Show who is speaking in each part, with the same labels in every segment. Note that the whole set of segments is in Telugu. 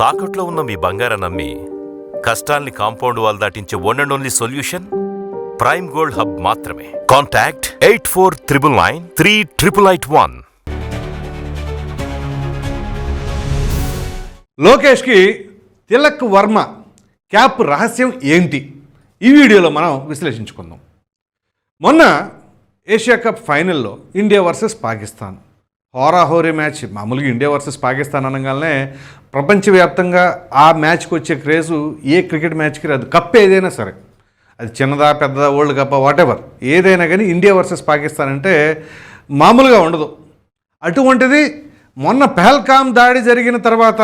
Speaker 1: తాకట్లో ఉన్న మీ బంగారం నమ్మి కష్టాల్ని compound wall దాటించే one and only solution prime gold hub మాత్రమే. Contact eight four triple nine three triple eight one
Speaker 2: లోకేష్కి తిలక్ వర్మ క్యాప్ రహస్యం ఏంటి? ఈ వీడియోలో మనం విశ్లేషించుకుందాం. మొన్న ఏషియా కప్ ఫైనల్లో ఇండియా వర్సెస్ పాకిస్తాన్. హోరాహోరీ మ్యాచ్ మామూలుగా ఇండియా వర్సెస్ పాకిస్తాన్ అనగానే ప్రపంచవ్యాప్తంగా ఆ మ్యాచ్కి వచ్చే క్రేజు ఏ క్రికెట్ మ్యాచ్కి రాదు. కప్ ఏదైనా సరే. అది చిన్నదా పెద్దదా వరల్డ్ కప్ వాటెవర్ ఏదైనా కానీ ఇండియా వర్సెస్ పాకిస్తాన్ అంటే మామూలుగా ఉండదు. అటువంటిది మొన్న పెహల్కామ్ దాడి జరిగిన తర్వాత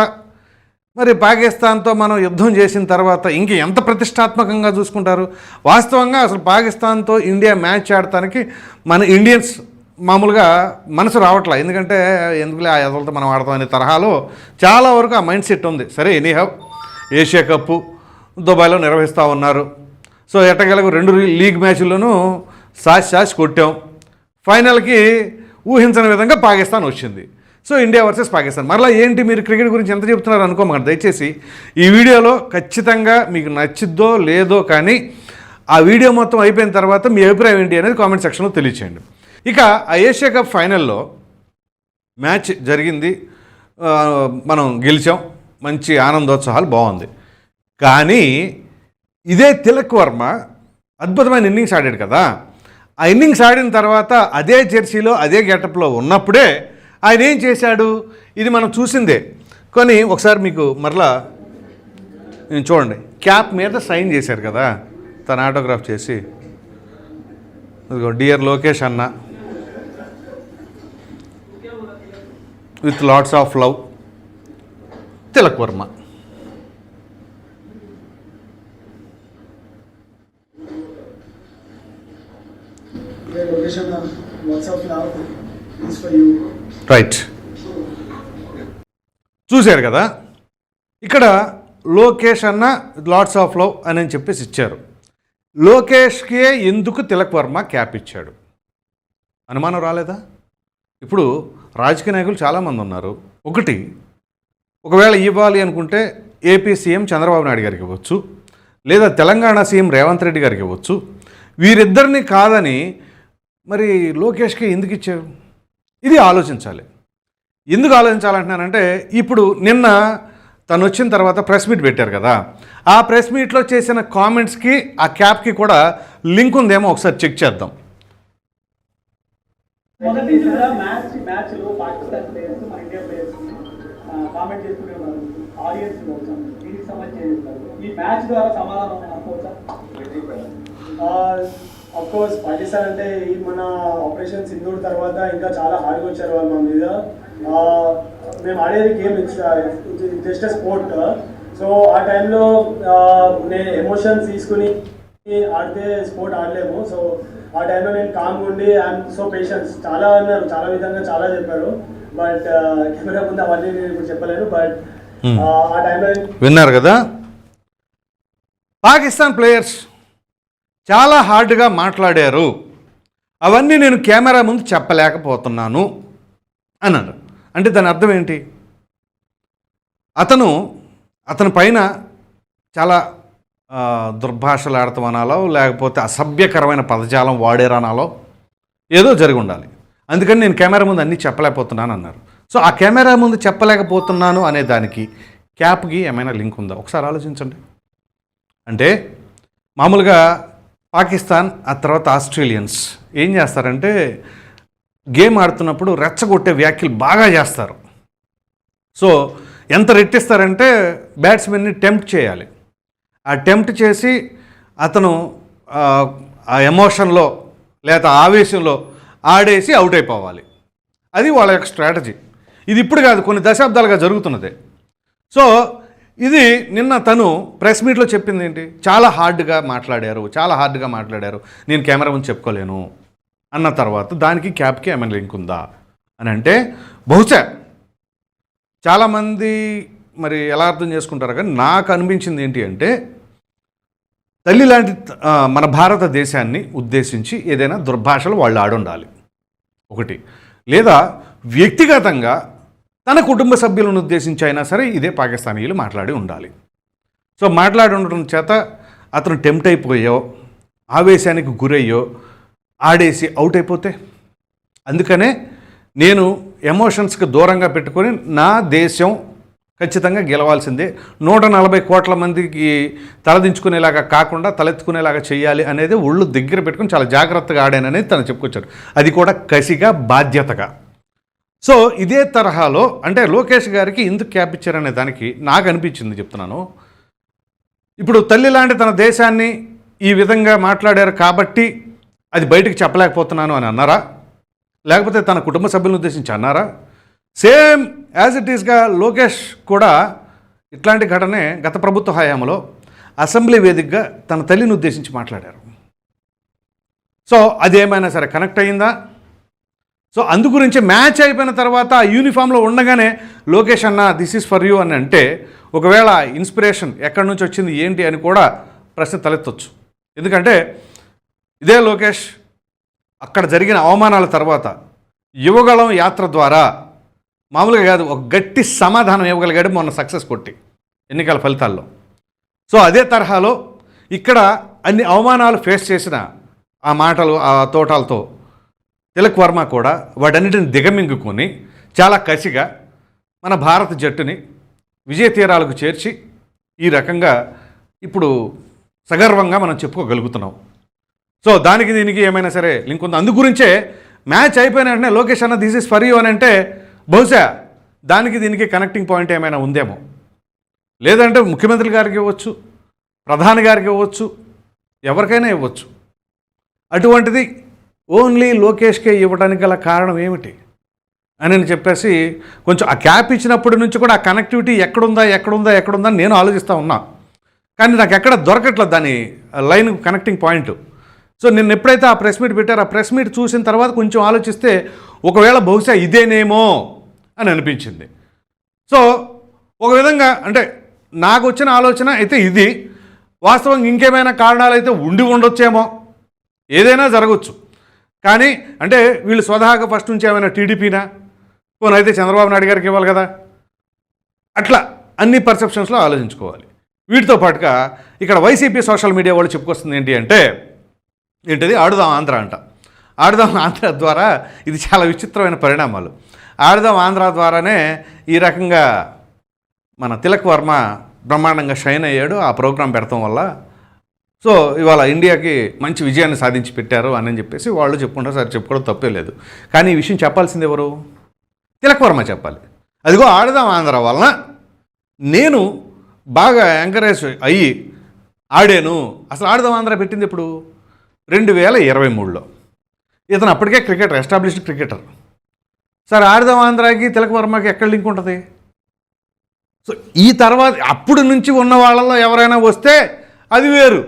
Speaker 2: మరి పాకిస్తాన్తో మనం యుద్ధం చేసిన తర్వాత ఇంక ఎంత ప్రతిష్టాత్మకంగా చూసుకుంటారు? వాస్తవంగా అసలు పాకిస్తాన్తో ఇండియా మ్యాచ్ ఆడటానికి మన ఇండియన్స్ మామూలుగా మనసు రావట్లే. ఎందుకంటే ఎందుకులే ఆ ఎదలతో మనం ఆడతాం అనే తరహాలో చాలా వరకు ఆ మైండ్ సెట్ ఉంది. సరే ఎనీహౌ ఏషియా కప్పు దుబాయ్లో నిర్వహిస్తూ ఉన్నారు. సో ఎట్టగలకు రెండు లీగ్ మ్యాచ్ల్లోనూ సాష్ సాష్ కొట్టాం. ఫైనల్కి ఊహించని విధంగా పాకిస్తాన్ వచ్చింది. So India versus Pakistan. మరలా ఏంటి మీరు క్రికెట్ గురించి ఎంత చెప్తున్నారు అనుకోమండి దయచేసి ఈ వీడియోలో ఖచ్చితంగా మీకు నచ్చిద్దో లేదో కానీ ఆ వీడియో మొత్తం అయిపోయిన తర్వాత మీ అభిప్రాయం ఏంటి అనేది కామెంట్ సెక్షన్లో తెలియచేయండి. ఇక ఆ ఏషియా కప్ ఫైనల్లో మ్యాచ్ జరిగింది. మనం గెలిచాం. మంచి ఆనందోత్సాహాలు బాగుంది. కానీ ఇదే తిలక్ వర్మ అద్భుతమైన ఇన్నింగ్స్ ఆడాడు కదా. ఆ ఇన్నింగ్స్ ఆడిన తర్వాత అదే జెర్సీలో అదే గెటప్లో ఉన్నప్పుడే ఆయన ఏం చేశాడు? ఇది మనం చూసిందే. కానీ ఒకసారి మీకు మరలా నేను చూడండి. క్యాప్ మీద సైన్ చేశారు కదా. తన ఆటోగ్రాఫ్ చేసి. ఇదిగో డియర్ లోకేష్ అన్న. With lots of love. Tilak Varma. Right చూశారు కదా? ఇక్కడ లోకేష్ అన్న లాట్స్ ఆఫ్ లవ్ అని చెప్పేసి ఇచ్చారు. లోకేష్కే ఎందుకు తిలక్ వర్మ క్యాప్ ఇచ్చాడు? అనుమానం రాలేదా? ఇప్పుడు రాజకీయ నాయకులు చాలామంది ఉన్నారు. ఒకటి ఒకవేళ ఇవ్వాలి అనుకుంటే ఏపీ సీఎం చంద్రబాబు నాయుడు గారికి ఇవ్వచ్చు లేదా తెలంగాణ సీఎం రేవంత్ రెడ్డి గారికి ఇవ్వచ్చు. వీరిద్దరిని కాదని మరి లోకేష్కి ఎందుకు ఇచ్చారు? ఇది ఆలోచించాలి. ఎందుకు ఆలోచించాలంటున్నానంటే ఇప్పుడు నిన్న తను వచ్చిన తర్వాత ప్రెస్ మీట్ పెట్టారు కదా. ఆ ప్రెస్ మీట్లో చేసిన కామెంట్స్కి ఆ క్యాప్కి కూడా లింక్ ఉందేమో ఒకసారి చెక్ చేద్దాం.
Speaker 3: మొదటి కూడా మ్యాచ్ మ్యాచ్లో పాకిస్తాన్ ప్లేయర్స్ మన ఇండియా ప్లేయర్స్ కామెంట్ చేసుకునే వాళ్ళు ఆడియన్స్ కోసం దీనికి సంబంధించి ఈ మ్యాచ్ ద్వారా సమాధానం అనుకోవచ్చా?
Speaker 4: అఫ్ కోర్స్ పాకిస్తాన్ అంటే ఈ మన ఆపరేషన్ సింధూర్ తర్వాత ఇంకా చాలా హార్డ్గా వచ్చారు వాళ్ళు మన మీద మేము ఆడేది గేమ్ జస్ట్ స్పోర్ట్. సో ఆ టైంలో నేను ఎమోషన్స్ తీసుకుని ఆడితే స్పోర్ట్ ఆడలేము. సో ఆ టైంలో నేను కామ్గా ఉండి ఐఎమ్ సో పేషెన్స్ చాలా అన్నారు చాలా విధంగా చాలా చెప్పారు. బట్ కెమెరా ముందు అవన్నీ నేను ఇప్పుడు చెప్పలేను. బట్ ఆ టైంలో నేను
Speaker 2: విన్నారు కదా? పాకిస్తాన్ ప్లేయర్స్ చాలా హార్డ్గా మాట్లాడారు. అవన్నీ నేను కెమెరా ముందు చెప్పలేకపోతున్నాను అన్నాడు అంటే దాని అర్థం ఏంటి? అతను అతని పైన చాలా దుర్భాషలు ఆడతాం అనాలో లేకపోతే అసభ్యకరమైన పదజాలం వాడేరనాలో ఏదో జరిగి ఉండాలి అందుకని నేను కెమెరా ముందు అన్నీ చెప్పలేకపోతున్నాను అన్నారు. సో ఆ కెమెరా ముందు చెప్పలేకపోతున్నాను అనే దానికి క్యాప్కి ఏమైనా లింక్ ఉందా? ఒకసారి ఆలోచించండి. అంటే మామూలుగా పాకిస్తాన్ ఆ తర్వాత ఆస్ట్రేలియన్స్ ఏం చేస్తారంటే గేమ్ ఆడుతున్నప్పుడు రెచ్చగొట్టే వ్యాఖ్యలు బాగా చేస్తారు. సో ఎంత రెట్టిస్తారంటే బ్యాట్స్మెన్ని టెంప్ట్ చేయాలి. ఆ టెంప్ట్ చేసి అతను ఆ, ఆ ఎమోషన్లో లేదా ఆవేశంలో ఆడేసి అవుట్ అయిపోవాలి. అది వాళ్ళ యొక్క స్ట్రాటజీ. ఇది ఇప్పుడు కాదు కొన్ని దశాబ్దాలుగా జరుగుతున్నదే. సో ఇది నిన్న తను ప్రెస్ మీట్లో చెప్పింది ఏంటి? చాలా హార్డ్గా మాట్లాడారు చాలా హార్డ్గా మాట్లాడారు. నేను కెమెరా ముందు చెప్పుకోలేను అన్న తర్వాత దానికి క్యాప్కి ఏమైనా లింక్ ఉందా అని అంటే బహుశా చాలామంది మరి ఎలా అర్థం చేసుకుంటారు కానీ నాకు అనిపించింది ఏంటి అంటే తల్లి లాంటి మన భారతదేశాన్ని ఉద్దేశించి ఏదైనా దుర్భాషలు వాళ్ళు ఆడుండాలి. ఒకటి. లేదా వ్యక్తిగతంగా తన కుటుంబ సభ్యులను ఉద్దేశించి అయినా సరే ఇదే పాకిస్తానీయులు మాట్లాడి ఉండాలి. సో మాట్లాడి ఉండడం చేత అతను టెంప్ట్ అయిపోయో ఆవేశానికి గురయ్యో ఆడేసి అవుట్ అయిపోతే. అందుకనే నేను ఎమోషన్స్కి దూరంగా పెట్టుకొని నా దేశం ఖచ్చితంగా గెలవాల్సిందే. నూట నలభై కోట్ల మందికి తలదించుకునేలాగా కాకుండా తలెత్తుకునేలాగా చేయాలి అనేది ఒళ్ళు దగ్గర పెట్టుకుని చాలా జాగ్రత్తగా ఆడాననేది తను చెప్పుకొచ్చాడు. అది కూడా కసిగా బాధ్యతగా. సో ఇదే తరహాలో అంటే లోకేష్ గారికి ఎందుకు క్యాప్ ఇచ్చారనే దానికి నాకు అనిపించింది చెప్తున్నాను. ఇప్పుడు తల్లి లాంటి తన దేశాన్ని ఈ విధంగా మాట్లాడారు కాబట్టి అది బయటకు చెప్పలేకపోతున్నాను అని అన్నారా? లేకపోతే తన కుటుంబ సభ్యులను ఉద్దేశించి అన్నారా? సేమ్ యాజ్ ఇట్ ఈస్గా లోకేష్ కూడా ఇట్లాంటి ఘటనే గత ప్రభుత్వ హయాంలో అసెంబ్లీ వేదికగా తన తల్లిని ఉద్దేశించి మాట్లాడారు. సో అది ఏమైనా సరే కనెక్ట్ అయిందా? సో అందు గురించి మ్యాచ్ అయిపోయిన తర్వాత ఆ యూనిఫామ్లో ఉండగానే లోకేష్ అన్న దిస్ ఈజ్ ఫర్ యూ అని అంటే ఒకవేళ ఇన్స్పిరేషన్ ఎక్కడి నుంచి వచ్చింది ఏంటి అని కూడా ప్రశ్న తలెత్తొచ్చు. ఎందుకంటే ఇదే లోకేష్ అక్కడ జరిగిన అవమానాల తర్వాత యువగళం యాత్ర ద్వారా మామూలుగా కాదు ఒక గట్టి సమాధానం ఇవ్వగలిగాడు మొన్న సక్సెస్ కొట్టి ఎన్నికల ఫలితాల్లో. సో అదే తరహాలో ఇక్కడ అన్ని అవమానాలు ఫేస్ చేసిన ఆ మాటలు ఆ తోటాలతో తిలక్ వర్మ కూడా వాటన్నిటిని దిగమింగుకొని చాలా కసిగా మన భారత జట్టుని విజయ తీరాలకు చేర్చి ఈ రకంగా ఇప్పుడు సగర్వంగా మనం చెప్పుకోగలుగుతున్నాం. సో దానికి దీనికి ఏమైనా సరే లింక్ ఉంది? అందు గురించే మ్యాచ్ అయిపోయిన వెంటనే లోకేష్ అన్న దిస్ ఇస్ ఫర్ యూ అని అంటే బహుశా దానికి దీనికి కనెక్టింగ్ పాయింట్ ఏమైనా ఉందేమో. లేదంటే ముఖ్యమంత్రి గారికి ఇవ్వచ్చు ప్రధాని గారికి ఇవ్వచ్చు ఎవరికైనా ఇవ్వచ్చు. అటువంటిది ఓన్లీ లోకేష్కే ఇవ్వడానికి గల కారణం ఏమిటి అని చెప్పేసి కొంచెం ఆ క్యాప్ ఇచ్చినప్పటి నుంచి కూడా ఆ కనెక్టివిటీ ఎక్కడుందా ఎక్కడుందా ఎక్కడుందా నేను ఆలోచిస్తూ ఉన్నా. కానీ నాకు ఎక్కడ దొరకట్లేదు దాని లైన్ కనెక్టింగ్ పాయింట్ సో నిన్న ఎప్పుడైతే ఆ ప్రెస్ మీట్ పెట్టారో ఆ ప్రెస్ మీట్ చూసిన తర్వాత కొంచెం ఆలోచిస్తే ఒకవేళ బహుశా ఇదేనేమో అని అనిపించింది. సో ఒక విధంగా అంటే నాకు వచ్చిన ఆలోచన అయితే ఇది. వాస్తవంగా ఇంకేమైనా కారణాలు అయితే ఉండి ఉండొచ్చేమో. ఏదైనా జరగవచ్చు కానీ అంటే వీళ్ళు స్వతహాగా ఫస్ట్ నుంచి ఏమైనా టీడీపీనా? పోనీ అయితే చంద్రబాబు నాయుడు గారికి ఇవ్వాలి కదా? అట్లా అన్ని పర్సెప్షన్స్లో ఆలోచించుకోవాలి. వీటితో పాటుగా ఇక్కడ వైసీపీ సోషల్ మీడియా వాళ్ళు చెప్పుకొస్తుంది ఏంటి అంటే ఏంటిది? ఆడుదాం ఆంధ్ర అంట. ఆడుదాం ఆంధ్ర ద్వారా ఇది చాలా విచిత్రమైన పరిణామాలు. ఆడుదాం ఆంధ్ర ద్వారానే ఈ రకంగా మన తిలక్ వర్మ బ్రహ్మాండంగా షైన్ అయ్యాడు. ఆ ప్రోగ్రాం పెడతాం వల్ల. సో ఇవాళ ఇండియాకి మంచి విజయాన్ని సాధించి పెట్టారు అని చెప్పేసి వాళ్ళు చెప్పుకుంటారు. సరే చెప్పుకోవడం తప్పే లేదు. కానీ ఈ విషయం చెప్పాల్సింది ఎవరు? తిలక్ వర్మ చెప్పాలి. అదిగో ఆడదాం ఆంధ్ర వలన నేను బాగా ఎంకరేజ్ అయ్యి ఆడాను. అసలు ఆడదాం ఆంధ్ర పెట్టింది ఇప్పుడు రెండు వేల ఇరవై మూడులో. ఇతను అప్పటికే క్రికెటర్ ఎస్టాబ్లిష్డ్ క్రికెటర్ సార్ ఆడదాం ఆంధ్రాకి తిలక వర్మకి ఎక్కడ లింక్ ఉంటుంది? సో ఈ తర్వాత అప్పుడు నుంచి ఉన్న వాళ్ళలో ఎవరైనా వస్తే అది వేరు.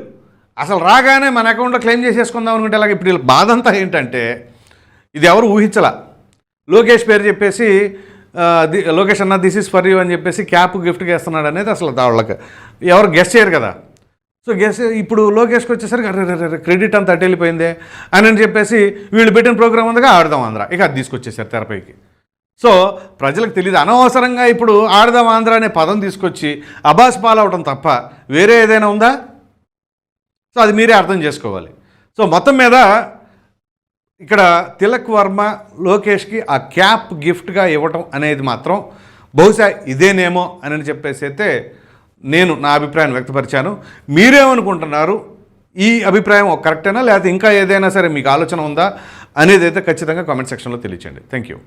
Speaker 2: అసలు రాగానే మన అకౌంట్లో క్లెయిమ్ చేసేసుకుందాం అనుకుంటే అలాగే ఇప్పుడు బాధ అంతా ఏంటంటే ఇది ఎవరు ఊహించలా. లోకేష్ పేరు చెప్పేసి లోకేష్ అన్న దిస్ ఇస్ ఫర్ యూ అని చెప్పేసి క్యాప్ గిఫ్ట్గా ఇస్తున్నాడు అనేది అసలు వాళ్ళకి ఎవరు గెస్ట్ చేయరు కదా. సో గెస్ ఇప్పుడు లోకేష్కి వచ్చేసరికి అరే రే, రే క్రెడిట్ అంతా అటెళ్ళిపోయిందే వెళ్ళిపోయిందే అని అని చెప్పేసి వీళ్ళు పెట్టిన ప్రోగ్రామ్ ఉందిగా ఆడదాం ఆంధ్ర. ఇక అది తీసుకొచ్చేసారు తెరపైకి. సో ప్రజలకు తెలియదు అనవసరంగా ఇప్పుడు ఆడదాం ఆంధ్ర అనే పదం తీసుకొచ్చి అబాస్ పాలవటం తప్ప వేరే ఏదైనా ఉందా? సో అది మీరే అర్థం చేసుకోవాలి. సో మొత్తం మీద ఇక్కడ తిలక్ వర్మ లోకేష్కి ఆ క్యాప్ గిఫ్ట్గా ఇవ్వటం అనేది మాత్రం బహుశా ఇదేనేమో అని చెప్పేసి అయితే నేను నా అభిప్రాయం వ్యక్తపరిచాను. మీరేమనుకుంటున్నారు? ఈ అభిప్రాయం కరెక్టేనా? లేకపోతే ఇంకా ఏదైనా సరే మీకు ఆలోచన ఉందా? అనేది అయితే ఖచ్చితంగా కామెంట్ సెక్షన్లో తెలియచేయండి. Thank you